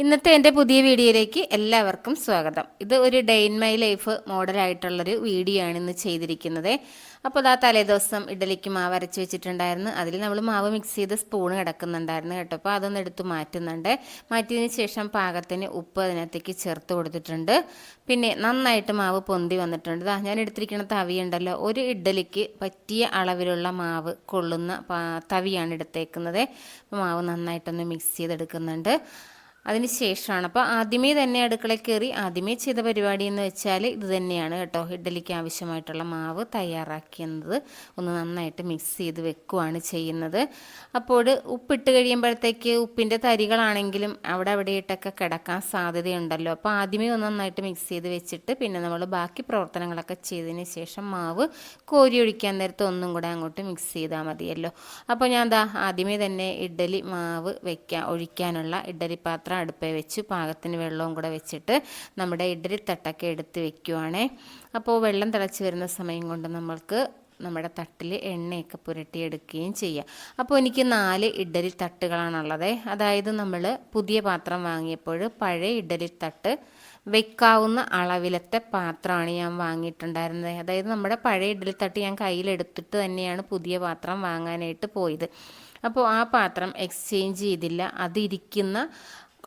ഇന്നത്തെ എന്റെ പുതിയ വീഡിയോയിലേക്ക് എല്ലാവർക്കും സ്വാഗതം. ഇത് ഒരു ഡേ ഇൻ മൈ ലൈഫ് മോഡലായിട്ടുള്ളൊരു വീഡിയോ ആണ് ഇന്ന് ചെയ്തിരിക്കുന്നത്. അപ്പോൾ അതാ തലേദിവസം ഇഡലിക്ക് മാവ് അരച്ച് വെച്ചിട്ടുണ്ടായിരുന്നു. അതിൽ നമ്മൾ മാവ് മിക്സ് ചെയ്ത് സ്പൂൺ കിടക്കുന്നുണ്ടായിരുന്നു കേട്ടോ. അപ്പോൾ അതൊന്ന് എടുത്ത് മാറ്റുന്നുണ്ട്. മാറ്റിയതിന് ശേഷം പാകത്തിന് ഉപ്പ് അതിനകത്തേക്ക് ചേർത്ത് കൊടുത്തിട്ടുണ്ട്. പിന്നെ നന്നായിട്ട് മാവ് പൊന്തി വന്നിട്ടുണ്ട്. ഞാൻ എടുത്തിരിക്കുന്ന തവിയുണ്ടല്ലോ ഒരു ഇഡലിക്ക് പറ്റിയ അളവിലുള്ള മാവ് കൊള്ളുന്ന തവിയാണ് എടുത്തേക്കുന്നത്. മാവ് നന്നായിട്ടൊന്ന് മിക്സ് ചെയ്തെടുക്കുന്നുണ്ട്. അതിന് ശേഷമാണ്. അപ്പോൾ ആദ്യമേ തന്നെ അടുക്കളയിൽ കയറി ആദ്യമേ ചെയ്ത പരിപാടി എന്ന് വെച്ചാൽ ഇത് തന്നെയാണ് കേട്ടോ. ഇഡ്ഡലിക്ക് ആവശ്യമായിട്ടുള്ള മാവ് തയ്യാറാക്കിയത് ഒന്ന് നന്നായിട്ട് മിക്സ് ചെയ്ത് വെക്കുവാണ് ചെയ്യുന്നത്. അപ്പോൾ ഉപ്പിട്ട് കഴിയുമ്പോഴത്തേക്ക് ഉപ്പിന്റെ തരികളാണെങ്കിലും അവിടെ അവിടെയിട്ടൊക്കെ കിടക്കാൻ സാധ്യതയുണ്ടല്ലോ. അപ്പോൾ ആദ്യമേ ഒന്ന് നന്നായിട്ട് മിക്സ് ചെയ്ത് വെച്ചിട്ട് പിന്നെ നമ്മൾ ബാക്കി പ്രവർത്തനങ്ങളൊക്കെ ചെയ്തതിന് ശേഷം മാവ് കോരി ഒഴിക്കാൻ നേരത്ത് ഒന്നും കൂടെ അങ്ങോട്ട് മിക്സ് ചെയ്താൽ മതിയല്ലോ. അപ്പോൾ ഞാൻ ദാ ആദ്യമേ തന്നെ ഇഡ്ഡലി മാവ് വെക്കാൻ ഒഴിക്കാനുള്ള ഇഡ്ഡലി പാത്രം അടുപ്പേ വെച്ച് പാകത്തിന് വെള്ളവും കൂടെ വെച്ചിട്ട് നമ്മുടെ ഇഡ്ഡലി തട്ടൊക്കെ എടുത്ത് വെക്കുവാണേ. അപ്പോൾ വെള്ളം തിളച്ച് വരുന്ന സമയം കൊണ്ട് നമ്മൾക്ക് നമ്മുടെ തട്ടിൽ എണ്ണയൊക്കെ പുരട്ടിയെടുക്കുകയും ചെയ്യാം. അപ്പോൾ എനിക്ക് നാല് ഇഡ്ഡലി തട്ടുകളാണുള്ളത് അതായത് നമ്മൾ പുതിയ പാത്രം വാങ്ങിയപ്പോൾ പഴയ ഇഡ്ഡലി തട്ട് വെക്കാവുന്ന അളവിലത്തെ പാത്രമാണ് ഞാൻ വാങ്ങിയിട്ടുണ്ടായിരുന്നത്. അതായത് നമ്മുടെ പഴയ ഇഡ്ഡലി തട്ട് ഞാൻ കയ്യിലെടുത്തിട്ട് തന്നെയാണ് പുതിയ പാത്രം വാങ്ങാനായിട്ട് പോയത്. അപ്പോൾ ആ പാത്രം എക്സ്ചേഞ്ച് ചെയ്തില്ല. അതിരിക്കുന്ന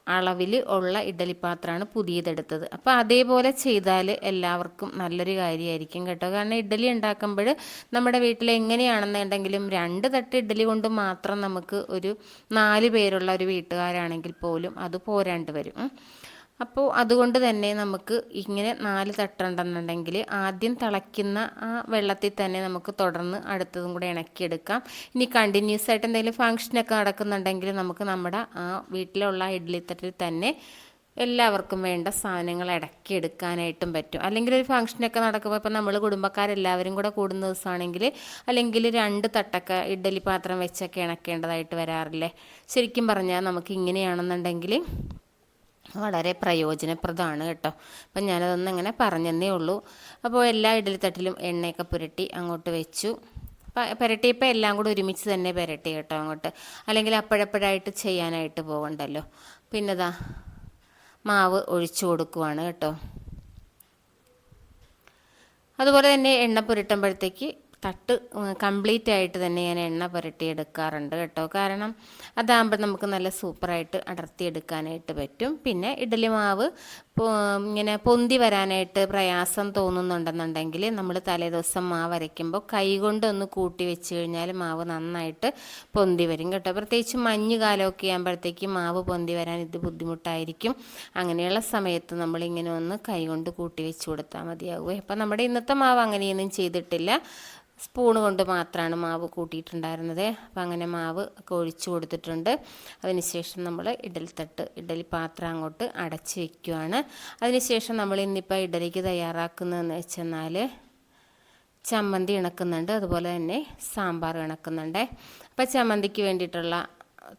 അളവിൽ ഉള്ള ഇഡ്ഡലി പാത്രമാണ് പുതിയതെടുത്തത് അപ്പോൾ അതേപോലെ ചെയ്താൽ എല്ലാവർക്കും നല്ലൊരു കാര്യമായിരിക്കും കേട്ടോ കാരണം ഇഡ്ഡലി ഉണ്ടാക്കുമ്പോൾ നമ്മുടെ വീട്ടിൽ എങ്ങനെയാണെന്നുണ്ടെങ്കിലും രണ്ട് തട്ട് ഇഡ്ഡലി കൊണ്ട് മാത്രം നമുക്ക് ഒരു നാല് പേരുള്ള ഒരു വീട്ടുകാരാണെങ്കിൽ പോലും അത് പോരാണ്ട് വരും. അപ്പോൾ അതുകൊണ്ട് തന്നെ നമുക്ക് ഇങ്ങനെ നാല് തട്ടുണ്ടെന്നുണ്ടെങ്കിൽ ആദ്യം തിളയ്ക്കുന്ന ആ വെള്ളത്തിൽ തന്നെ നമുക്ക് തുടർന്ന് അടുത്തതും കൂടെ ഇണക്കിയെടുക്കാം. ഇനി കണ്ടിന്യൂസ് ആയിട്ട് എന്തെങ്കിലും ഫങ്ഷനൊക്കെ നടക്കുന്നുണ്ടെങ്കിൽ നമുക്ക് നമ്മുടെ ആ വീട്ടിലുള്ള ഇഡ്ഡലി തട്ടിൽ തന്നെ എല്ലാവർക്കും വേണ്ട സാധനങ്ങൾ ഇടയ്ക്ക് എടുക്കാനായിട്ടും പറ്റും. അല്ലെങ്കിൽ ഒരു ഫംഗ്ഷനൊക്കെ നടക്കുമ്പോൾ ഇപ്പം നമ്മൾ കുടുംബക്കാരെല്ലാവരും കൂടെ കൂടുന്ന ദിവസമാണെങ്കിൽ അല്ലെങ്കിൽ രണ്ട് തട്ടൊക്കെ ഇഡ്ഡലി പാത്രം വെച്ചൊക്കെ ഇണക്കേണ്ടതായിട്ട് വരാറില്ലേ? ശരിക്കും പറഞ്ഞാൽ നമുക്ക് ഇങ്ങനെയാണെന്നുണ്ടെങ്കിൽ വളരെ പ്രയോജനപ്രദമാണ് കേട്ടോ. അപ്പം ഞാനതൊന്നും അങ്ങനെ പറഞ്ഞതേ ഉള്ളൂ. അപ്പോൾ എല്ലാ ഇഡലിത്തട്ടിലും എണ്ണയൊക്കെ പുരട്ടി അങ്ങോട്ട് വെച്ചു. പുരട്ടിയപ്പോൾ എല്ലാം കൂടെ ഒരുമിച്ച് തന്നെ പുരട്ടി കേട്ടോ അങ്ങോട്ട്. അല്ലെങ്കിൽ അപ്പോഴപ്പോഴായിട്ട് ചെയ്യാനായിട്ട് പോകണ്ടല്ലോ പിന്നെതാ മാവ് ഒഴിച്ചു കൊടുക്കുവാണ് കേട്ടോ. അതുപോലെ തന്നെ എണ്ണ പുരട്ടുമ്പോഴത്തേക്ക് തട്ട് കംപ്ലീറ്റ് ആയിട്ട് തന്നെ ഞാൻ എണ്ണ പുരട്ടി എടുക്കാറുണ്ട് കേട്ടോ. കാരണം അതാകുമ്പോൾ നമുക്ക് നല്ല സൂപ്പറായിട്ട് അടർത്തിയെടുക്കാനായിട്ട് പറ്റും. പിന്നെ ഇഡ്ഡലി മാവ് ഇങ്ങനെ പൊന്തി വരാനായിട്ട് പ്രയാസം തോന്നുന്നുണ്ടെന്നുണ്ടെങ്കിൽ നമ്മൾ തലേദിവസം മാവ് അരയ്ക്കുമ്പോൾ കൈ കൊണ്ടൊന്ന് കൂട്ടി വെച്ച് കഴിഞ്ഞാൽ മാവ് നന്നായിട്ട് പൊന്തി വരും കേട്ടോ. പ്രത്യേകിച്ച് മഞ്ഞ് കാലമൊക്കെ ആകുമ്പോഴത്തേക്ക് മാവ് പൊന്തി വരാൻ ഇത് ബുദ്ധിമുട്ടായിരിക്കും. അങ്ങനെയുള്ള സമയത്ത് നമ്മളിങ്ങനെ ഒന്ന് കൈ കൊണ്ട് കൂട്ടി വെച്ച് കൊടുത്താൽ മതിയാകും അപ്പം നമ്മുടെ ഇന്നത്തെ മാവ് അങ്ങനെയൊന്നും ചെയ്തിട്ടില്ല. സ്പൂൺ കൊണ്ട് മാത്രമാണ് മാവ് കൂട്ടിയിട്ടുണ്ടായിരുന്നത്. അപ്പം അങ്ങനെ മാവ് ഒക്കെ ഒഴിച്ചു കൊടുത്തിട്ടുണ്ട്. അതിനുശേഷം നമ്മൾ ഇഡലിത്തട്ട് ഇഡലി പാത്രം അങ്ങോട്ട് അടച്ച് വെക്കുകയാണ് അതിനുശേഷം നമ്മൾ ഇന്നിപ്പോൾ ഇഡലിക്ക് തയ്യാറാക്കുന്നതെന്ന് വെച്ചെന്നാൽ ചമ്മന്തി ഇണക്കുന്നുണ്ട്. അതുപോലെ തന്നെ സാമ്പാർ ഇണക്കുന്നുണ്ട്. അപ്പോൾ ചമ്മന്തിക്ക് വേണ്ടിയിട്ടുള്ള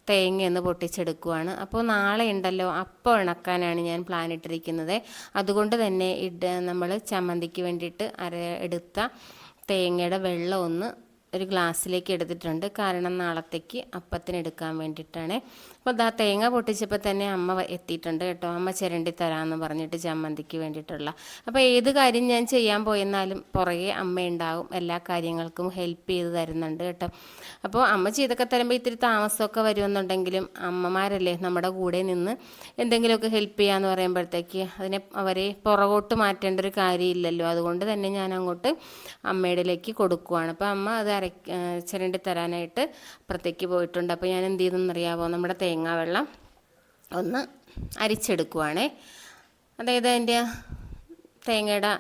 തേങ്ങ ഒന്ന് പൊട്ടിച്ചെടുക്കുവാണ്. അപ്പോൾ നാളെ ഉണ്ടല്ലോ അപ്പം ഇണക്കാനാണ് ഞാൻ പ്ലാൻ ഇട്ടിരിക്കുന്നത്. അതുകൊണ്ട് തന്നെ ഇഡ നമ്മൾ ചമ്മന്തിക്ക് വേണ്ടിയിട്ട് അര എടുത്ത തേങ്ങയുടെ വെള്ളം ഒന്ന് ഒരു ഗ്ലാസ്സിലേക്ക് എടുത്തിട്ടുണ്ട്. കാരണം നാളത്തേക്ക് അപ്പത്തിന് എടുക്കാൻ വേണ്ടിയിട്ടാണ്. അപ്പോൾ ദാ തേങ്ങ പൊട്ടിച്ചപ്പോൾ തന്നെ അമ്മ എത്തിയിട്ടുണ്ട് കേട്ടോ. അമ്മ ചിരണ്ടി തരാമെന്ന് പറഞ്ഞിട്ട് ചമ്മന്തിക്ക് വേണ്ടിയിട്ടുള്ള. അപ്പോൾ ഏത് കാര്യം ഞാൻ ചെയ്യാൻ പോയെന്നാലും പുറകെ അമ്മയുണ്ടാവും എല്ലാ കാര്യങ്ങൾക്കും ഹെൽപ്പ് ചെയ്ത് തരുന്നുണ്ട് കേട്ടോ. അപ്പോൾ അമ്മ ചെയ്തൊക്കെ തരുമ്പോൾ ഇത്തിരി താമസമൊക്കെ വരുമെന്നുണ്ടെങ്കിലും അമ്മമാരല്ലേ നമ്മുടെ കൂടെ നിന്ന് എന്തെങ്കിലുമൊക്കെ ഹെൽപ്പ് ചെയ്യാന്ന് പറയുമ്പോഴത്തേക്ക് അതിനെ അവരെ പുറകോട്ട് മാറ്റേണ്ട ഒരു കാര്യമില്ലല്ലോ. അതുകൊണ്ട് തന്നെ ഞാൻ അങ്ങോട്ട് അമ്മയുടെയിലേക്ക് കൊടുക്കുവാണ്. അപ്പോൾ അമ്മ അത് അര ചിരണ്ടി തരാനായിട്ട് അപ്പുറത്തേക്ക് പോയിട്ടുണ്ട്. അപ്പോൾ ഞാൻ എന്ത് ചെയ്തെന്നറിയാമോ നമ്മുടെ തേങ്ങാ വെള്ളം ഒന്ന് അരിച്ചെടുക്കുവാണേ. അതായത് അതിന്റെ തേങ്ങയുടെ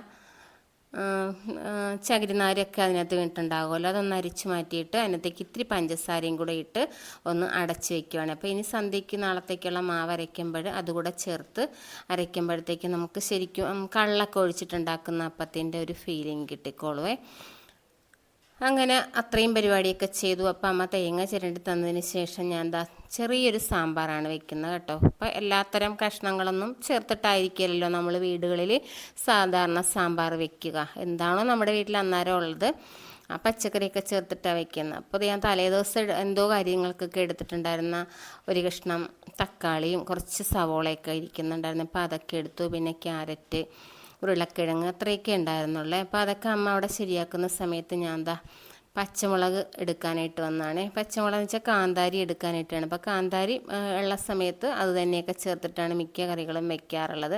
ചകിരിനാരൊക്കെ അതിനകത്ത് വീണിട്ടുണ്ടാകുമല്ലോ അതൊന്ന് അരിച്ച് മാറ്റിയിട്ട് അതിനകത്തേക്ക് ഇത്തിരി പഞ്ചസാരയും കൂടെ ഇട്ട് ഒന്ന് അടച്ച് വെക്കുവാണ്. അപ്പോൾ ഇനി സന്ധ്യയ്ക്ക് നാളത്തേക്കുള്ള മാവ് അരയ്ക്കുമ്പോൾ അതുകൂടെ ചേർത്ത് അരയ്ക്കുമ്പോഴത്തേക്ക് നമുക്ക് ശരിക്കും കള്ളൊക്കെ ഒഴിച്ചിട്ടുണ്ടാക്കുന്ന അപ്പത്തിന്റെ ഒരു ഫീലിംഗ് കിട്ടിക്കോളുവേ. അങ്ങനെ അത്രയും പരിപാടിയൊക്കെ ചെയ്തു. അപ്പം അമ്മ തേങ്ങ ചിരണ്ടി തന്നതിന് ശേഷം ഞാൻ എന്താ ചെറിയൊരു സാമ്പാറാണ് വെക്കുന്നത് കേട്ടോ. അപ്പോൾ എല്ലാത്തരം കഷ്ണങ്ങളൊന്നും ചേർത്തിട്ടായിരിക്കില്ലല്ലോ നമ്മൾ വീടുകളിൽ സാധാരണ സാമ്പാർ വെക്കുക. എന്താണോ നമ്മുടെ വീട്ടിൽ അന്നേരം ഉള്ളത്. ആ പച്ചക്കറിയൊക്കെ ചേർത്തിട്ടാണ് വെക്കുന്നത്. അപ്പോൾ ഞാൻ തലേദിവസം എന്തോ കാര്യങ്ങൾക്കൊക്കെ എടുത്തിട്ടുണ്ടായിരുന്ന ഒരു കഷ്ണം തക്കാളിയും കുറച്ച് സവോളയൊക്കെ ഇരിക്കുന്നുണ്ടായിരുന്നു. അപ്പോൾ അതൊക്കെ എടുത്തു. പിന്നെ ക്യാരറ്റ് ഉരുളക്കിഴങ്ങ് അത്രയൊക്കെ ഉണ്ടായിരുന്നുള്ളേ. അപ്പോൾ അതൊക്കെ അമ്മ അവിടെ ശരിയാക്കുന്ന സമയത്ത് ഞാൻ എന്താ പച്ചമുളക് എടുക്കാനായിട്ട് വന്നതാണ് പച്ചമുളക് എന്ന് വെച്ചാൽ കാന്താരി എടുക്കാനായിട്ടാണ്. അപ്പോൾ കാന്താരി ഉള്ള സമയത്ത് അത് തന്നെയൊക്കെ ചേർത്തിട്ടാണ് മിക്ക കറികളും വെക്കാറുള്ളത്.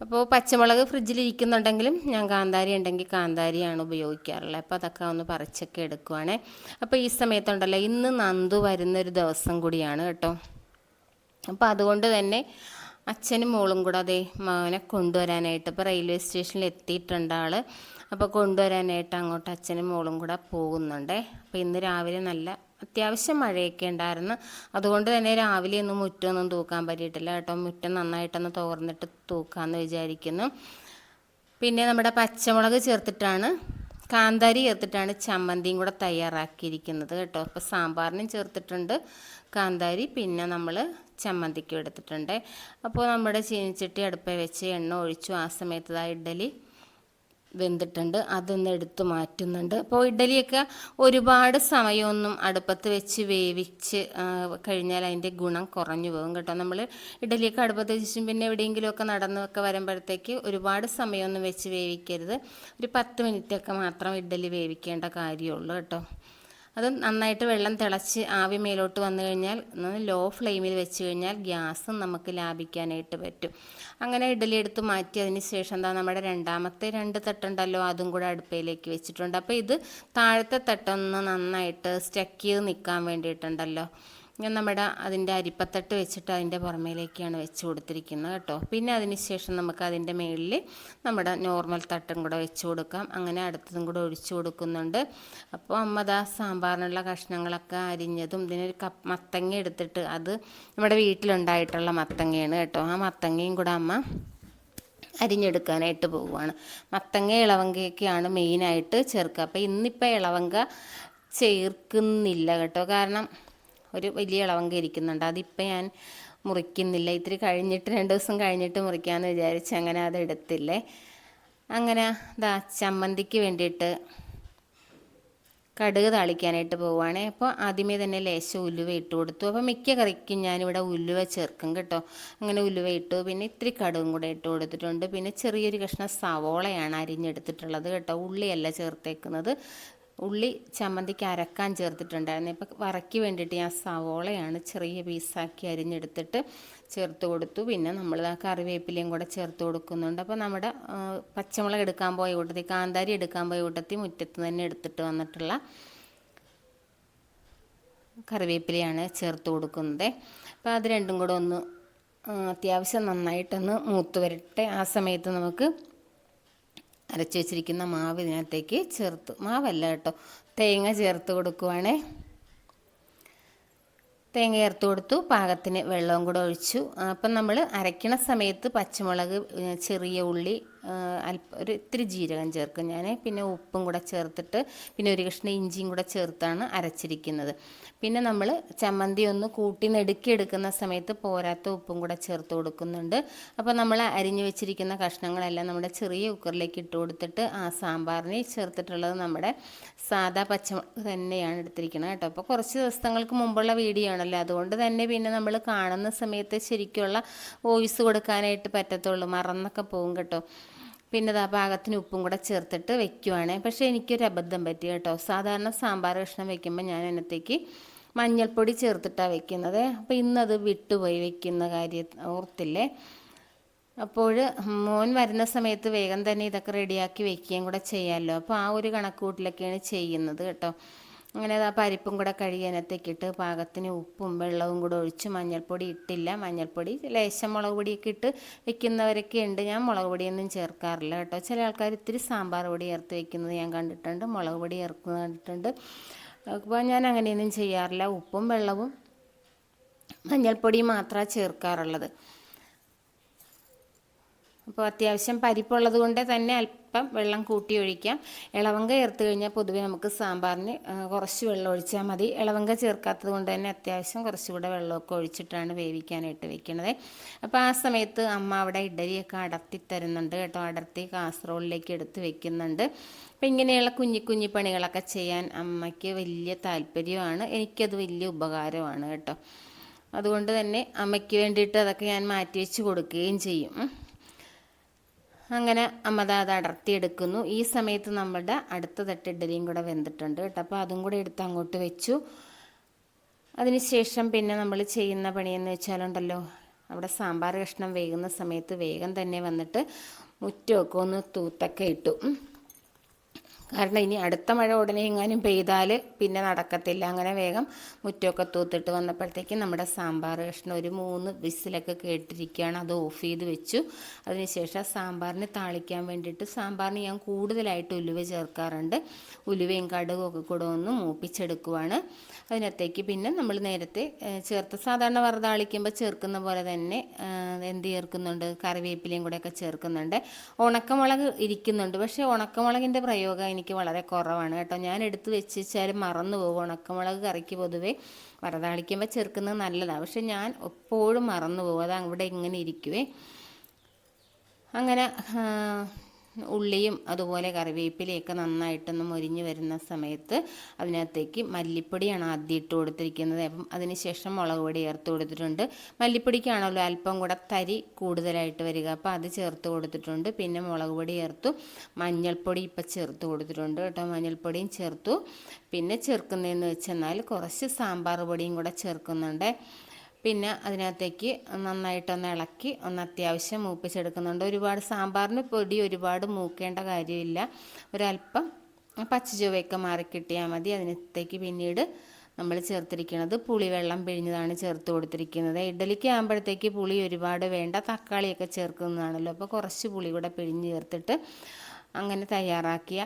അപ്പോൾ പച്ചമുളക് ഫ്രിഡ്ജിൽ ഇരിക്കുന്നുണ്ടെങ്കിലും ഞാൻ കാന്താരി ഉണ്ടെങ്കിൽ കാന്താരിയാണ് ഉപയോഗിക്കാറുള്ളത്. അപ്പോൾ അതൊക്കെ ഒന്ന് പറിച്ചൊക്കെ എടുക്കുവാണ്. അപ്പോൾ ഈ സമയത്തുണ്ടല്ലോ ഇന്ന് നന്ദു വരുന്നൊരു ദിവസം കൂടിയാണ് കേട്ടോ. അപ്പോൾ അതുകൊണ്ട് തന്നെ അച്ഛനും മോളും കൂടെ അതേ മകനെ കൊണ്ടുവരാനായിട്ട് ഇപ്പോൾ റെയിൽവേ സ്റ്റേഷനിൽ എത്തിയിട്ടുണ്ട് ആൾ അപ്പോൾ കൊണ്ടുവരാനായിട്ട് അങ്ങോട്ട് അച്ഛനും മോളും കൂടെ പോകുന്നുണ്ടേ. അപ്പോൾ ഇന്ന് രാവിലെ നല്ല അത്യാവശ്യം മഴയൊക്കെ ഉണ്ടായിരുന്നു. അതുകൊണ്ട് തന്നെ രാവിലെ ഒന്നും മുറ്റമൊന്നും തൂക്കാൻ പറ്റിയിട്ടില്ല കേട്ടോ. മുറ്റം നന്നായിട്ടൊന്ന് തോർന്നിട്ട് തൂക്കാമെന്ന് വിചാരിക്കുന്നു. പിന്നെ നമ്മുടെ പച്ചമുളക് ചേർത്തിട്ടാണ് കാന്താരി ചേർത്തിട്ടാണ് ചമ്മന്തിയും കൂടെ തയ്യാറാക്കിയിരിക്കുന്നത് കേട്ടോ. അപ്പോൾ സാമ്പാറിനും ചേർത്തിട്ടുണ്ട് കാന്താരി. പിന്നെ നമ്മൾ ചമ്മന്തിക്കും എടുത്തിട്ടുണ്ട്. അപ്പോൾ നമ്മുടെ ചീനിച്ചട്ടി അടുപ്പേ വെച്ച് എണ്ണ ഒഴിച്ചു. ആ സമയത്ത് ആ ഇഡ്ഡലി വെന്തിട്ടുണ്ട്. അതൊന്ന് എടുത്തു മാറ്റുന്നുണ്ട്. അപ്പോൾ ഇഡ്ഡലിയൊക്കെ ഒരുപാട് സമയമൊന്നും അടുപ്പത്ത് വെച്ച് വേവിച്ച് കഴിഞ്ഞാൽ അതിന്റെ ഗുണം കുറഞ്ഞു പോകും കേട്ടോ. നമ്മൾ ഇഡ്ഡലിയൊക്കെ അടുപ്പത്ത് വെച്ചും പിന്നെ എവിടെയെങ്കിലുമൊക്കെ നടന്നൊക്കെ വരുമ്പോഴത്തേക്ക് ഒരുപാട് സമയമൊന്നും വെച്ച് വേവിക്കരുത്. ഒരു പത്ത് മിനിറ്റൊക്കെ മാത്രം ഇഡ്ഡലി വേവിക്കേണ്ട കാര്യമുള്ളൂ കേട്ടോ. അത് നന്നായിട്ട് വെള്ളം തിളച്ച് ആവി മേലോട്ട് വന്നു കഴിഞ്ഞാൽ ലോ ഫ്ലെയിമിൽ വെച്ച് കഴിഞ്ഞാൽ ഗ്യാസ് നമുക്ക് ലാഭിക്കാനായിട്ട് പറ്റും. അങ്ങനെ ഇഡലി എടുത്ത് മാറ്റി അതിന് ശേഷം എന്താ നമ്മുടെ രണ്ടാമത്തെ രണ്ട് തട്ടുണ്ടല്ലോ അതും കൂടെ അടുപ്പയിലേക്ക് വെച്ചിട്ടുണ്ട്. അപ്പോൾ ഇത് താഴത്തെ തട്ടൊന്ന് നന്നായിട്ട് സ്റ്റക്ക് ചെയ്ത് നിൽക്കാൻ വേണ്ടിയിട്ടുണ്ടല്ലോ. ഞാൻ നമ്മുടെ അതിന്റെ അരിപ്പത്തട്ട് വെച്ചിട്ട് അതിന്റെ പുറമേലേക്കാണ് വെച്ച് കൊടുത്തിരിക്കുന്നത് കേട്ടോ. പിന്നെ അതിന് ശേഷം നമുക്ക് അതിന്റെ മുകളിൽ നമ്മുടെ നോർമൽ തട്ടും കൂടെ വെച്ച് കൊടുക്കാം. അങ്ങനെ അടുത്തതും കൂടെ ഒഴിച്ചു കൊടുക്കുന്നുണ്ട്. അപ്പോൾ അമ്മ ദാ സാമ്പാറിനുള്ള കഷ്ണങ്ങളൊക്കെ അരിഞ്ഞതും ഇതിനൊരു കപ്പ് മത്തങ്ങ എടുത്തിട്ട് അത് നമ്മുടെ വീട്ടിലുണ്ടായിട്ടുള്ള മത്തങ്ങയാണ് കേട്ടോ. ആ മത്തങ്ങയും കൂടെ അമ്മ അരിഞ്ഞെടുക്കാനായിട്ട് പോവുകയാണ്. മത്തങ്ങ ഇളവങ്കയൊക്കെയാണ് മെയിനായിട്ട് ചേർക്കുക. അപ്പോൾ ഇന്നിപ്പോൾ ഇളവങ്ക ചേർക്കുന്നില്ല കേട്ടോ. കാരണം ഒരു വലിയ ഇളവങ്ക ഇരിക്കുന്നുണ്ട് അതിപ്പോൾ ഞാൻ മുറിക്കുന്നില്ല. ഇത്തിരി കഴിഞ്ഞിട്ട് രണ്ട് ദിവസം കഴിഞ്ഞിട്ട് മുറിക്കാമെന്ന് വിചാരിച്ച് അങ്ങനെ അത് എടുത്തില്ലേ. അങ്ങനെ ദാ ചമ്മന്തിക്ക് വേണ്ടിയിട്ട് കടുക് താളിക്കാനായിട്ട് പോവുകയാണേ അപ്പോൾ ആദ്യമേ തന്നെ ലേശം ഉലുവ ഇട്ട് കൊടുത്തു. അപ്പോൾ മിക്ക കറിക്കും ഞാനിവിടെ ഉലുവ ചേർക്കും കേട്ടോ. അങ്ങനെ ഉലുവ ഇട്ടു. പിന്നെ ഇത്തിരി കടുകും കൂടെ ഇട്ട് കൊടുത്തിട്ടുണ്ട്. പിന്നെ ചെറിയൊരു കഷ്ണം സവോളയാണ് അരിഞ്ഞെടുത്തിട്ടുള്ളത് കേട്ടോ. ഉള്ളിയല്ല ചേർത്തേക്കുന്നത്. ഉള്ളി ചമ്മന്തിക്ക് അരക്കാൻ ചേർത്തിട്ടുണ്ടായിരുന്നു. ഇപ്പോൾ വറയ്ക്ക് വേണ്ടിയിട്ട് ഞാൻ സവോളയാണ് ചെറിയ പീസാക്കി അരിഞ്ഞെടുത്തിട്ട് ചേർത്ത് കൊടുത്തു. പിന്നെ നമ്മൾ ആ കറിവേപ്പിലയും കൂടെ ചേർത്ത് കൊടുക്കുന്നുണ്ട്. അപ്പോൾ നമ്മുടെ പച്ചമുളക് എടുക്കാൻ പോയ കൂട്ടത്തിൽ കാന്താരി എടുക്കാൻ പോയ കൂട്ടത്തിൽ മുറ്റത്ത് തന്നെ എടുത്തിട്ട് വന്നിട്ടുള്ള കറിവേപ്പിലയാണ് ചേർത്ത് കൊടുക്കുന്നത്. അപ്പോൾ അത് രണ്ടും കൂടെ ഒന്ന് അത്യാവശ്യം നന്നായിട്ടൊന്ന് മൂത്ത് വരട്ടെ. ആ സമയത്ത് നമുക്ക് അരച്ച് വെച്ചിരിക്കുന്ന മാവ് ഇതിനകത്തേക്ക് ചേർത്ത്. മാവല്ല കേട്ടോ. തേങ്ങ ചേർത്ത് കൊടുക്കുവാണേ. തേങ്ങ ചേർത്ത് കൊടുത്തു. പാകത്തിന് വെള്ളവും കൂടെ ഒഴിച്ചു. അപ്പം നമ്മൾ അരയ്ക്കണ സമയത്ത് പച്ചമുളക് ചെറിയ ഉള്ളി അല്പ ഒരു ഇത്തിരി ജീരകം ചേർക്കും ഞാൻ. പിന്നെ ഉപ്പും കൂടെ ചേർത്തിട്ട് പിന്നെ ഒരു കഷ്ണം ഇഞ്ചിയും കൂടെ ചേർത്താണ് അരച്ചിരിക്കുന്നത്. പിന്നെ നമ്മൾ ചമ്മന്തി ഒന്ന് കൂട്ടി നെടുക്കി എടുക്കുന്ന സമയത്ത് പോരാത്ത ഉപ്പും കൂടെ ചേർത്ത് കൊടുക്കുന്നുണ്ട്. അപ്പോൾ നമ്മൾ അരിഞ്ഞു വെച്ചിരിക്കുന്ന കഷ്ണങ്ങളെല്ലാം നമ്മുടെ ചെറിയ കുക്കറിലേക്ക് ഇട്ട് കൊടുത്തിട്ട് ആ സാമ്പാറിന് ചേർത്തിട്ടുള്ളത് നമ്മുടെ സാദാ പച്ചമുളക് തന്നെയാണ് എടുത്തിരിക്കുന്നത് കേട്ടോ. അപ്പോൾ കുറച്ച് ദിവസങ്ങൾക്ക് മുമ്പുള്ള വീഡിയോ ആണല്ലോ. അതുകൊണ്ട് തന്നെ പിന്നെ നമ്മൾ കാണുന്ന സമയത്ത് ശരിക്കുള്ള വോയിസ് കൊടുക്കാനായിട്ട് പറ്റത്തുള്ളൂ. മറന്നൊക്കെ പോകും കേട്ടോ. പിന്നെ ദാ പാകത്തിന് ഉപ്പും കൂടെ ചേർത്തിട്ട് വെക്കുവാണ്. പക്ഷേ എനിക്കൊരു അബദ്ധം പറ്റി കേട്ടോ. സാധാരണ സാമ്പാർ കഷ്ണം വെക്കുമ്പോൾ ഞാൻ അതിനകത്തേക്ക് മഞ്ഞൾപ്പൊടി ചേർത്തിട്ടാണ് വെക്കുന്നത്. അപ്പോൾ ഇന്നത് വിട്ടുപോയി വെക്കുന്ന കാര്യം ഓർത്തില്ലേ? അപ്പോൾ മോൻ വരുന്ന സമയത്ത് വേഗം തന്നെ ഇതൊക്കെ റെഡിയാക്കി വെക്കുകയും കൂടെ ചെയ്യാമല്ലോ അപ്പോൾ ആ ഒരു കണക്കൂട്ടിലൊക്കെയാണ് ചെയ്യുന്നത് കേട്ടോ. അങ്ങനെ ആ പരിപ്പും കൂടെ കഴുകിയനത്തേക്കിട്ട് പാകത്തിന് ഉപ്പും വെള്ളവും കൂടെ ഒഴിച്ച് മഞ്ഞൾപ്പൊടി ഇട്ടില്ല. മഞ്ഞൾപ്പൊടി ലേശം മുളക് പൊടിയൊക്കെ ഇട്ട് വെക്കുന്നവരൊക്കെ ഉണ്ട്. ഞാൻ മുളക് പൊടിയൊന്നും ചേർക്കാറില്ല കേട്ടോ. ചില ആൾക്കാർ ഇത്തിരി സാമ്പാർ പൊടി ചേർത്ത് വെക്കുന്നത് ഞാൻ കണ്ടിട്ടുണ്ട്. മുളക് പൊടി ചേർക്കുന്നത് കണ്ടിട്ടുണ്ട്. അപ്പോൾ ഞാൻ അങ്ങനെയൊന്നും ചെയ്യാറില്ല. ഉപ്പും വെള്ളവും മഞ്ഞൾപ്പൊടി മാത്രമാണ് ചേർക്കാറുള്ളത്. അപ്പോൾ അത്യാവശ്യം പരിപ്പുള്ളത് കൊണ്ട് തന്നെ അല്പം വെള്ളം കൂട്ടി ഒഴിക്കാം. ഇളവങ്ക ചേർത്ത് കഴിഞ്ഞാൽ പൊതുവെ നമുക്ക് സാമ്പാറിന് കുറച്ച് വെള്ളം ഒഴിച്ചാൽ മതി. ഇളവങ്ക ചേർക്കാത്തത് കൊണ്ട് തന്നെ അത്യാവശ്യം കുറച്ചുകൂടെ വെള്ളമൊക്കെ ഒഴിച്ചിട്ടാണ് വേവിക്കാനായിട്ട് വെക്കുന്നത് അപ്പോൾ ആ സമയത്ത് അമ്മ അവിടെ ഇഡലിയൊക്കെ അടർത്തി തരുന്നുണ്ട് കേട്ടോ. അടർത്തി കാസറോളിലേക്ക് എടുത്ത് വെക്കുന്നുണ്ട്. അപ്പം ഇങ്ങനെയുള്ള കുഞ്ഞി കുഞ്ഞി പണികളൊക്കെ ചെയ്യാൻ അമ്മയ്ക്ക് വലിയ താല്പര്യമാണ്. എനിക്കത് വലിയ ഉപകാരമാണ് കേട്ടോ. അതുകൊണ്ട് തന്നെ അമ്മയ്ക്ക് വേണ്ടിയിട്ട് അതൊക്കെ ഞാൻ മാറ്റി വെച്ച് കൊടുക്കുകയും ചെയ്യും. അങ്ങനെ അമ്മ അത് അടർത്തിയെടുക്കുന്നു. ഈ സമയത്ത് നമ്മളുടെ അടുത്ത തട്ട് ഇഡലിയും കൂടെ വെന്തിട്ടുണ്ട് കേട്ടോ. അപ്പോൾ അതും കൂടെ എടുത്ത് അങ്ങോട്ട് വെച്ചു. അതിനുശേഷം പിന്നെ നമ്മൾ ചെയ്യുന്ന പണിയെന്ന് വെച്ചാലുണ്ടല്ലോ അവിടെ സാമ്പാർ കഷ്ണം വേകുന്ന സമയത്ത് വേഗം തന്നെ വന്നിട്ട് മുറ്റമൊക്കെ ഒന്ന് തൂത്തൊക്കെ ഇട്ടു. കാരണം ഇനി അടുത്ത മഴ ഉടനെ എങ്ങാനും പെയ്താൽ പിന്നെ നടക്കത്തില്ല. അങ്ങനെ വേഗം മുറ്റമൊക്കെ തൂത്തിട്ട് വന്നപ്പോഴത്തേക്കും നമ്മുടെ സാമ്പാർ കഷ്ണം ഒരു മൂന്ന് വിസിലൊക്കെ കേട്ടിരിക്കുകയാണ്. അത് ഓഫ് ചെയ്ത് വെച്ചു. അതിനുശേഷം സാമ്പാറിന് താളിക്കാൻ വേണ്ടിയിട്ട് സാമ്പാറിന് ഞാൻ കൂടുതലായിട്ട് ഉലുവ ചേർക്കാറുണ്ട്. ഉലുവയും കടുകും ഒക്കെ കൂടെ ഒന്ന് മൂപ്പിച്ചെടുക്കുവാണ്. അതിനകത്തേക്ക് പിന്നെ നമ്മൾ നേരത്തെ ചേർത്ത് സാധാരണ വറുതാളിക്കുമ്പോൾ ചേർക്കുന്ന പോലെ തന്നെ എന്ത് ചേർക്കുന്നുണ്ട്? കറിവേപ്പിലയും കൂടെയൊക്കെ ചേർക്കുന്നുണ്ട്. ഉണക്കമുളക് ഇരിക്കുന്നുണ്ട്. പക്ഷേ ഉണക്കമുളകിന്റെ പ്രയോഗം എനിക്ക് വളരെ കുറവാണ് കേട്ടോ. ഞാൻ എടുത്ത് വെച്ച് വെച്ചാൽ മറന്നു പോകും. ഉണക്കമുളക് കറിക്ക് പൊതുവേ വറുതാളിക്കുമ്പോൾ ചേർക്കുന്നത് നല്ലതാണ് പക്ഷെ ഞാൻ എപ്പോഴും മറന്നു പോകും. അത് അവിടെ ഇങ്ങനെ ഇരിക്കുവേ. അങ്ങനെ ഉള്ളിയും അതുപോലെ കറിവേപ്പിലയൊക്കെ നന്നായിട്ടൊന്ന് മൊരിഞ്ഞ് വരുന്ന സമയത്ത് അതിനകത്തേക്ക് മല്ലിപ്പൊടിയാണ് ആദ്യം ഇട്ട് കൊടുത്തിരിക്കുന്നത്. അപ്പം അതിനുശേഷം മുളക് പൊടി ചേർത്ത് കൊടുത്തിട്ടുണ്ട്. മല്ലിപ്പൊടിക്കാണല്ലോ അല്പം കൂടെ തരി കൂടുതലായിട്ട് വരിക. അപ്പോൾ അത് ചേർത്ത് കൊടുത്തിട്ടുണ്ട്. പിന്നെ മുളക് പൊടി ചേർത്തു. മഞ്ഞൾപ്പൊടി ഇപ്പം ചേർത്ത് കൊടുത്തിട്ടുണ്ട് കേട്ടോ. മഞ്ഞൾപ്പൊടിയും ചേർത്തു. പിന്നെ ചേർക്കുന്നതെന്ന് വെച്ചെന്നാൽ കുറച്ച് സാമ്പാർ പൊടിയും കൂടെ ചേർക്കുന്നുണ്ട്. പിന്നെ അതിനകത്തേക്ക് നന്നായിട്ടൊന്ന് ഇളക്കി ഒന്ന് അത്യാവശ്യം മൂപ്പിച്ചെടുക്കുന്നുണ്ട്. ഒരുപാട് സാമ്പാറിന് പൊടി ഒരുപാട് മൂക്കേണ്ട കാര്യമില്ല. ഒരല്പം പച്ച ചുവയൊക്കെ മാറി കിട്ടിയാൽ മതി. അതിനകത്തേക്ക് പിന്നീട് നമ്മൾ ചേർത്തിരിക്കുന്നത് പുളിവെള്ളം പിഴിഞ്ഞതാണ് ചേർത്ത് കൊടുത്തിരിക്കുന്നത്. ഇഡലിക്ക് ആകുമ്പോഴത്തേക്ക് പുളി ഒരുപാട് വേണ്ട. തക്കാളിയൊക്കെ ചേർക്കുന്നതാണല്ലോ. അപ്പോൾ കുറച്ച് പുളി കൂടെ പിഴിഞ്ഞ് ചേർത്തിട്ട് അങ്ങനെ തയ്യാറാക്കിയ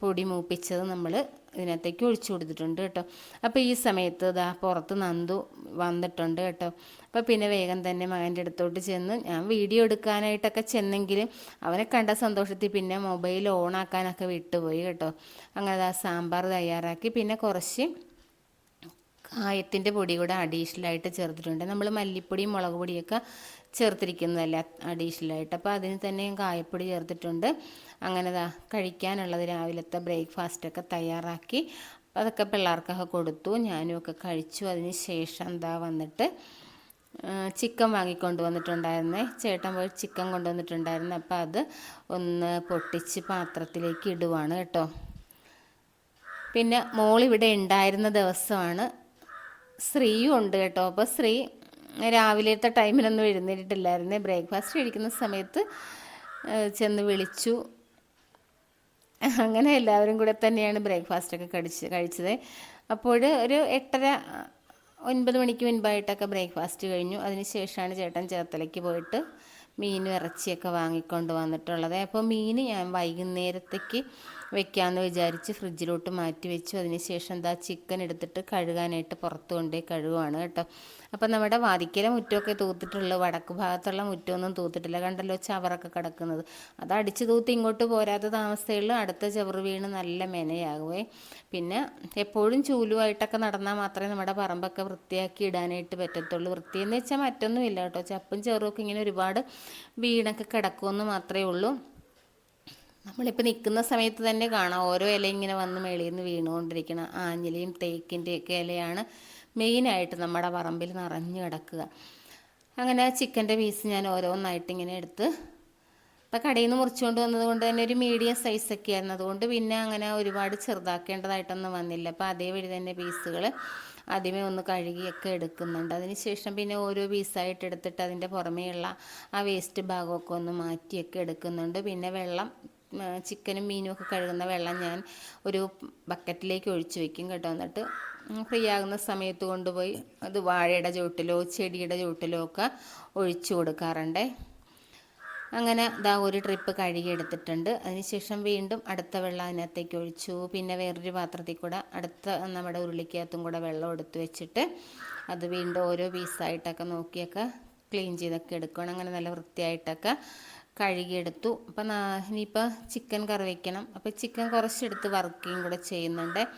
പൊടി മൂപ്പിച്ചത് നമ്മൾ ഇതിനകത്തേക്ക് ഒഴിച്ചു കൊടുത്തിട്ടുണ്ട് കേട്ടോ. അപ്പോൾ ഈ സമയത്ത് ഇതാ പുറത്ത് നന്ദു വന്നിട്ടുണ്ട് കേട്ടോ. അപ്പോൾ പിന്നെ വേഗം തന്നെ മകന്റെ അടുത്തോട്ട് ചെന്ന് ഞാൻ വീഡിയോ എടുക്കാനായിട്ടൊക്കെ ചെന്നെങ്കിലും അവനെ കണ്ട സന്തോഷത്തിൽ പിന്നെ മൊബൈൽ ഓണാക്കാനൊക്കെ വിട്ടുപോയി കേട്ടോ. അങ്ങനെ ആ സാമ്പാർ തയ്യാറാക്കി. പിന്നെ കുറച്ച് കായത്തിന്റെ പൊടി കൂടെ അഡീഷണലായിട്ട് ചേർത്തിട്ടുണ്ട്. നമ്മൾ മല്ലിപ്പൊടിയും മുളക് പൊടിയൊക്കെ ചേർത്തിരിക്കുന്നതല്ല അഡീഷണലായിട്ട് അപ്പോൾ അതിന് തന്നെ കായപ്പൊടി ചേർത്തിട്ടുണ്ട്. അങ്ങനെ ദാ കഴിക്കാനുള്ളത് രാവിലത്തെ ബ്രേക്ക്ഫാസ്റ്റൊക്കെ തയ്യാറാക്കി. അതൊക്കെ പിള്ളേർക്കൊക്കെ കൊടുത്തു. ഞാനും ഒക്കെ കഴിച്ചു. അതിന് ശേഷം എന്താ വന്നിട്ട് ചിക്കൻ വാങ്ങിക്കൊണ്ട് വന്നിട്ടുണ്ടായിരുന്നേ. ചേട്ടൻ പോയി ചിക്കൻ കൊണ്ടുവന്നിട്ടുണ്ടായിരുന്നു അപ്പോൾ അത് ഒന്ന് പൊട്ടിച്ച് പാത്രത്തിലേക്ക് ഇടുവാണ് കേട്ടോ. പിന്നെ മോളിവിടെ ഉണ്ടായിരുന്ന ദിവസമാണ്. ശ്രീയും ഉണ്ട് കേട്ടോ. അപ്പോൾ ശ്രീ രാവിലത്തെ ടൈമിലൊന്നും എഴുന്നേറ്റിട്ടില്ലായിരുന്നേ. ബ്രേക്ക്ഫാസ്റ്റ് കഴിക്കുന്ന സമയത്ത് ചെന്ന് വിളിച്ചു. അങ്ങനെ എല്ലാവരും കൂടെ തന്നെയാണ് ബ്രേക്ക്ഫാസ്റ്റ് ഒക്കെ കഴിച്ച് കഴിച്ചത്. അപ്പോൾ ഒരു എട്ടര ഒൻപത് മണിക്ക് മുൻപായിട്ടൊക്കെ ബ്രേക്ക്ഫാസ്റ്റ് കഴിഞ്ഞു. അതിനുശേഷമാണ് ചേട്ടൻ ചേർത്തലയ്ക്ക് പോയിട്ട് മീനും ഇറച്ചിയൊക്കെ വാങ്ങിക്കൊണ്ട് വന്നിട്ടുള്ളത്. അപ്പോൾ മീൻ ഞാൻ വൈകുന്നേരത്തേക്ക് വെക്കാമെന്ന് വിചാരിച്ച് ഫ്രിഡ്ജിലോട്ട് മാറ്റി വെച്ചു. അതിന് ശേഷം എന്താ ചിക്കൻ എടുത്തിട്ട് കഴുകാനായിട്ട് പുറത്ത് കൊണ്ടുപോയി കഴുകുവാണ് കേട്ടോ. അപ്പം നമ്മുടെ വാതിക്കല മുറ്റമൊക്കെ തൂത്തിട്ടുള്ളൂ വടക്ക് ഭാഗത്തുള്ള മുറ്റമൊന്നും തൂത്തിട്ടില്ല. കണ്ടല്ലോ ചവറൊക്കെ കിടക്കുന്നത്. അത് അടിച്ചു തൂത്ത് ഇങ്ങോട്ട് പോരാത്ത താമസത്തിൽ അടുത്ത ചവറ് വീണ് നല്ല മെനയാകുവേ. പിന്നെ എപ്പോഴും ചൂലുമായിട്ടൊക്കെ നടന്നാൽ മാത്രമേ നമ്മുടെ പറമ്പൊക്കെ വൃത്തിയാക്കി ഇടാനായിട്ട് പറ്റത്തുള്ളൂ. വൃത്തിയെന്ന് വെച്ചാൽ മറ്റൊന്നുമില്ല കേട്ടോ. ചപ്പും ചെറുമൊക്കെ ഇങ്ങനെ ഒരുപാട് വീണൊക്കെ കിടക്കുമെന്ന് മാത്രമേ ഉള്ളൂ. നമ്മളിപ്പോൾ നിൽക്കുന്ന സമയത്ത് തന്നെ കാണാം. ഓരോ ഇല ഇങ്ങനെ വന്ന് മേളിൽ നിന്ന് വീണുകൊണ്ടിരിക്കണം ആഞ്ഞിലയും തേക്കിന്റെയൊക്കെ ഇലയാണ് മെയിനായിട്ട് നമ്മുടെ പറമ്പിൽ നിറഞ്ഞു കിടക്കുക. അങ്ങനെ ചിക്കന്റെ പീസ് ഞാൻ ഓരോന്നായിട്ട് ഇങ്ങനെ എടുത്ത് ഇപ്പം കടയിൽ നിന്ന് മുറിച്ചുകൊണ്ട് വന്നത് കൊണ്ട് തന്നെ ഒരു മീഡിയം സൈസൊക്കെ ആയിരുന്നു. അതുകൊണ്ട് പിന്നെ അങ്ങനെ ഒരുപാട് ചെറുതാക്കേണ്ടതായിട്ടൊന്നും വന്നില്ല. അപ്പോൾ അതേ വഴി തന്നെ പീസുകൾ ആദ്യമേ ഒന്ന് കഴുകിയൊക്കെ എടുക്കുന്നുണ്ട്. അതിനുശേഷം പിന്നെ ഓരോ പീസായിട്ട് എടുത്തിട്ട് അതിന്റെ പുറമേയുള്ള ആ വേസ്റ്റ് ഭാഗമൊക്കെ ഒന്ന് മാറ്റിയൊക്കെ എടുക്കുന്നുണ്ട്. പിന്നെ വെള്ളം ചിക്കനും മീനും ഒക്കെ കഴുകുന്ന വെള്ളം ഞാൻ ഒരു ബക്കറ്റിലേക്ക് ഒഴിച്ചു വെക്കും കേട്ടോ. എന്നിട്ട് ഫ്രീ ആകുന്ന സമയത്ത് കൊണ്ടുപോയി അത് വാഴയുടെ ചുവട്ടിലോ ചെടിയുടെ ചുവട്ടിലോ ഒക്കെ ഒഴിച്ചു കൊടുക്കാറുണ്ട്. അങ്ങനെ ഇതാ ഒരു ട്രിപ്പ് കഴുകി എടുത്തിട്ടുണ്ട് അതിനുശേഷം വീണ്ടും അടുത്ത വെള്ളം അതിനകത്തേക്ക് ഒഴിച്ചു. പിന്നെ വേറൊരു പാത്രത്തിൽ കൂടെ അടുത്ത നമ്മുടെ ഉരുളിക്കകത്തും കൂടെ വെള്ളം എടുത്തു വെച്ചിട്ട് അത് വീണ്ടും ഓരോ പീസായിട്ടൊക്കെ നോക്കിയൊക്കെ ക്ലീൻ ചെയ്തൊക്കെ എടുക്കണം. അങ്ങനെ നല്ല വൃത്തിയായിട്ടൊക്കെ കഴുകിയെടുത്തു. അപ്പം ഇനിയിപ്പോൾ ചിക്കൻ കറി വയ്ക്കണം അപ്പോൾ ചിക്കൻ കുറച്ചെടുത്ത് വറുക്കുകയും കൂടെ ചെയ്യുന്നുണ്ട്.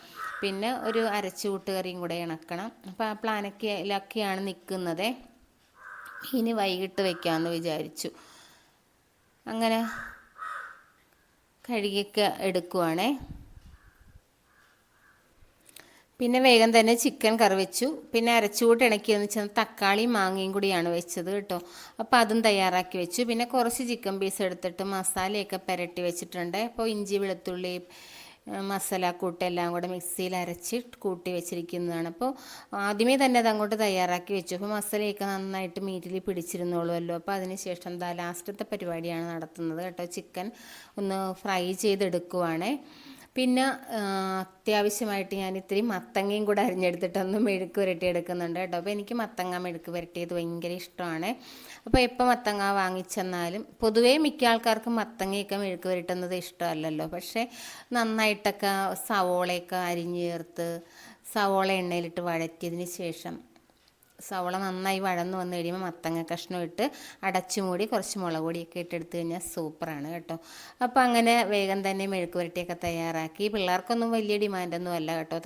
പിന്നെ ഒരു അരച്ചു കറിയും കൂടെ ഇണക്കണം. അപ്പോൾ ആ പ്ലാനൊക്കെയിലൊക്കെയാണ് നിൽക്കുന്നത്. ഇനി വൈകിട്ട് വയ്ക്കാമെന്ന് വിചാരിച്ചു. അങ്ങനെ കഴുകിയൊക്കെ എടുക്കുവാണേ. പിന്നെ വേഗം തന്നെ ചിക്കൻ കറി വെച്ചു. പിന്നെ അരച്ചുകൂട്ട് ഇണക്കിയെന്ന് വെച്ചാൽ തക്കാളിയും മാങ്ങയും കൂടിയാണ് വെച്ചത് കേട്ടോ. അപ്പോൾ അതും തയ്യാറാക്കി വെച്ചു. പിന്നെ കുറച്ച് ചിക്കൻ പീസ് എടുത്തിട്ട് മസാലയൊക്കെ പുരട്ടി വെച്ചിട്ടുണ്ട്. അപ്പോൾ ഇഞ്ചി വെളുത്തുള്ളി മസാല കൂട്ടെല്ലാം കൂടെ മിക്സിയിൽ അരച്ച് കൂട്ടി വെച്ചിരിക്കുന്നതാണ്. അപ്പോൾ ആദ്യമേ തന്നെ അത് അങ്ങോട്ട് തയ്യാറാക്കി വെച്ചു. അപ്പോൾ മസാലയൊക്കെ നന്നായിട്ട് മീറ്റിൽ പിടിച്ചിരുന്നോളുമല്ലോ. അപ്പോൾ അതിനുശേഷം എന്താ ലാസ്റ്റത്തെ പരിപാടിയാണ് നടത്തുന്നത് കേട്ടോ. ചിക്കൻ ഒന്ന് ഫ്രൈ ചെയ്തെടുക്കുവാണേ. പിന്നെ അത്യാവശ്യമായിട്ട് ഞാൻ ഇത്തിരി മത്തങ്ങയും കൂടെ അരിഞ്ഞെടുത്തിട്ടൊന്ന് മെഴുക്ക് പുരട്ടി എടുക്കുന്നുണ്ട് കേട്ടോ. അപ്പോൾ എനിക്ക് മത്തങ്ങ മെഴുക്ക് പുരട്ടിയത് ഭയങ്കര ഇഷ്ടമാണ്. അപ്പോൾ എപ്പോൾ മത്തങ്ങ വാങ്ങിച്ചെന്നാലും പൊതുവേ മിക്ക ആൾക്കാർക്കും മത്തങ്ങയൊക്കെ മെഴുക്ക് പുരട്ടുന്നത് ഇഷ്ടമല്ലല്ലോ. പക്ഷേ നന്നായിട്ടൊക്കെ സവോളയൊക്കെ അരിഞ്ഞു ചേർത്ത് സവോള എണ്ണയിലിട്ട് വഴറ്റിയതിന് ശേഷം സവള നന്നായി വഴന്ന് വന്നു കഴിയുമ്പോൾ മത്തങ്ങ കഷ്ണം ഇട്ട് അടച്ചു മൂടി കുറച്ച് മുളക് പൊടിയൊക്കെ ഇട്ടെടുത്ത് കഴിഞ്ഞാൽ സൂപ്പറാണ് കേട്ടോ. അപ്പോൾ അങ്ങനെ വേഗം തന്നെ മെഴുക്ക് പുരട്ടിയൊക്കെ തയ്യാറാക്കി. പിള്ളേർക്കൊന്നും വലിയ ഡിമാൻഡൊന്നും അല്ല കേട്ടോ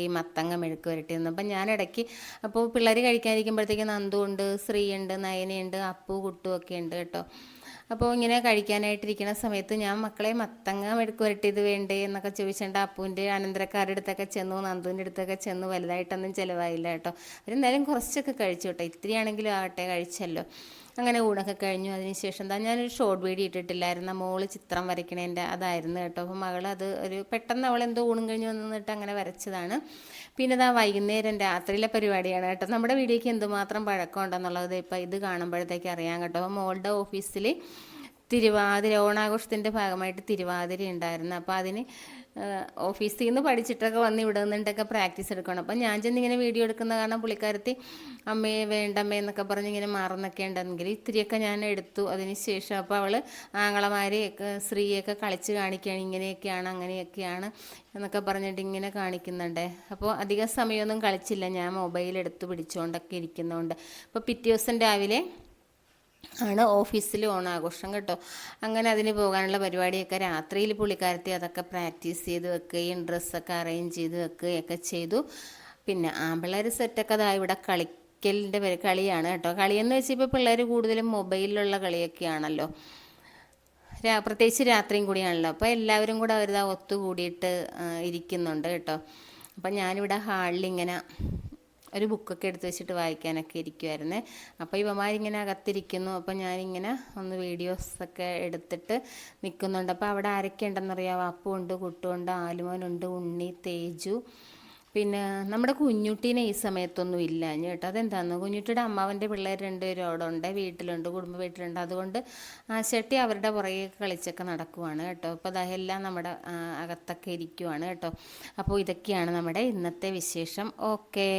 ഈ മത്തങ്ങ മെഴുക്ക് പുരട്ടിയൊന്നും അപ്പം ഞാൻ ഇടയ്ക്ക് അപ്പോൾ പിള്ളേർ കഴിക്കാതിരിക്കുമ്പോഴത്തേക്ക് നന്ദുണ്ട് ശ്രീയുണ്ട് നയനയുണ്ട് അപ്പു കുട്ടു ഒക്കെ ഉണ്ട് കേട്ടോ. അപ്പോൾ ഇങ്ങനെ കഴിക്കാനായിട്ടിരിക്കുന്ന സമയത്ത് ഞാൻ മക്കളെ മത്തങ്ങ മെടുക്ക് ഇത് വേണ്ടേ? എന്നൊക്കെ ചോദിച്ചിട്ട് അപ്പുവിന്റെ അനന്തരക്കാരുടെ അടുത്തൊക്കെ ചെന്നു നന്ദുവിന്റെ അടുത്തൊക്കെ ചെന്നു. വലുതായിട്ടൊന്നും ചിലവായില്ല കേട്ടോ. അവരെന്തായാലും കുറച്ചൊക്കെ കഴിച്ചു കേട്ടോ. ഇത്തിരിയാണെങ്കിലും ആവട്ടെ കഴിച്ചല്ലോ. അങ്ങനെ ഊണൊക്കെ കഴിഞ്ഞു. അതിനുശേഷം എന്താ ഞാനൊരു ഷോർട്ട് വീഡിയോ ഇട്ടിട്ടില്ലായിരുന്നു. മോൾ ചിത്രം വരയ്ക്കണേന്റെ അതായിരുന്നു കേട്ടോ. അപ്പോൾ മകൾ അത് ഒരു പെട്ടെന്ന് അവൾ എന്തോ ഊണും കഴിഞ്ഞ് വന്നിട്ട് അങ്ങനെ വരച്ചതാണ്. പിന്നെ ഇതാ വൈകുന്നേരം രാത്രിയിലെ പരിപാടിയാണ് കേട്ടോ. നമ്മുടെ വീഡിയോയ്ക്ക് എന്തുമാത്രം പഴക്കമുണ്ടെന്നുള്ളത് ഇപ്പൊ ഇത് കാണുമ്പോഴത്തേക്ക് അറിയാം കേട്ടോ. മോളുടെ ഓഫീസിൽ തിരുവാതിര ഓണാഘോഷത്തിന്റെ ഭാഗമായിട്ട് തിരുവാതിര ഉണ്ടായിരുന്നു. അപ്പോൾ അതിന് ഓഫീസിൽ നിന്ന് പഠിച്ചിട്ടൊക്കെ വന്ന് ഇവിടെ നിന്നിട്ടൊക്കെ പ്രാക്ടീസ് എടുക്കണം. അപ്പം ഞാൻ ചെന്ന് ഇങ്ങനെ വീഡിയോ എടുക്കുന്ന കാരണം പുള്ളിക്കാരത്തി അമ്മയെ വേണ്ടമ്മേ എന്നൊക്കെ പറഞ്ഞ് ഇങ്ങനെ മാറുന്നൊക്കെ ഉണ്ടെങ്കിൽ ഇത്തിരിയൊക്കെ ഞാൻ എടുത്തു. അതിന് ശേഷം അപ്പോൾ അവൾ ആങ്ങളമാരെയൊക്കെ സ്ത്രീയൊക്കെ കളിച്ച് കാണിക്കുകയാണ് ഇങ്ങനെയൊക്കെയാണ് അങ്ങനെയൊക്കെയാണ് എന്നൊക്കെ പറഞ്ഞിട്ട് ഇങ്ങനെ കാണിക്കുന്നുണ്ട്. അപ്പോൾ അധികം സമയമൊന്നും കളിച്ചില്ല. ഞാൻ മൊബൈൽ എടുത്ത് പിടിച്ചുകൊണ്ടൊക്കെ ഇരിക്കുന്നതുകൊണ്ട് അപ്പോൾ പിറ്റേ ദിവസം രാവിലെ ആണ് ഓഫീസിൽ ഓണാഘോഷം കേട്ടോ. അങ്ങനെ അതിന് പോകാനുള്ള പരിപാടിയൊക്കെ രാത്രിയിൽ പുള്ളിക്കാരത്തി അതൊക്കെ പ്രാക്ടീസ് ചെയ്ത് വെക്കുകയും ഡ്രസ്സൊക്കെ അറേഞ്ച് ചെയ്ത് വെക്കുകയൊക്കെ ചെയ്തു. പിന്നെ ആമ്പിള്ളേർ സെറ്റൊക്കെ അതാ ഇവിടെ കളിക്കലിന്റെ കളിയാണ് കേട്ടോ. കളിയെന്ന് വെച്ചാൽ ഇപ്പോൾ പിള്ളേർ കൂടുതലും മൊബൈലിലുള്ള കളിയൊക്കെയാണല്ലോ. രാ പ്രത്യേകിച്ച് രാത്രിയും കൂടിയാണല്ലോ. അപ്പോൾ എല്ലാവരും കൂടെ അവരിതാ ഒത്തുകൂടിയിട്ട് ഇരിക്കുന്നുണ്ട് കേട്ടോ. അപ്പം ഞാനിവിടെ ഹാളിൽ ഇങ്ങനെ ഒരു ബുക്കൊക്കെ എടുത്ത് വെച്ചിട്ട് വായിക്കാനൊക്കെ ഇരിക്കുമായിരുന്നു അപ്പോൾ ഇവമാരിങ്ങനെ അകത്തിരിക്കുന്നു. അപ്പോൾ ഞാനിങ്ങനെ ഒന്ന് വീഡിയോസൊക്കെ എടുത്തിട്ട് നിൽക്കുന്നുണ്ട് അപ്പോൾ അവിടെ ആരൊക്കെ ഉണ്ടെന്നറിയാമോ അപ്പുണ്ട് കുട്ടുണ്ട് ആലുമോനുണ്ട് ഉണ്ണി തേജു പിന്നെ നമ്മുടെ കുഞ്ഞുട്ടീനെ ഈ സമയത്തൊന്നും ഇല്ല. കേട്ടോ അതെന്താന്ന്? കുഞ്ഞുട്ടിയുടെ അമ്മാവന്റെ പിള്ളേർ രണ്ടുപേരും അവിടെ ഉണ്ട്. വീട്ടിലുണ്ട് കുടുംബ വീട്ടിലുണ്ട്. അതുകൊണ്ട് ആ ചെട്ടി അവരുടെ പുറകെ കളിച്ചൊക്കെ നടക്കുവാണ് കേട്ടോ. അപ്പോൾ അതെല്ലാം നമ്മുടെ അകത്തൊക്കെ ഇരിക്കുവാണ് കേട്ടോ. അപ്പോൾ ഇതൊക്കെയാണ് നമ്മുടെ ഇന്നത്തെ വിശേഷം. ഓക്കേ.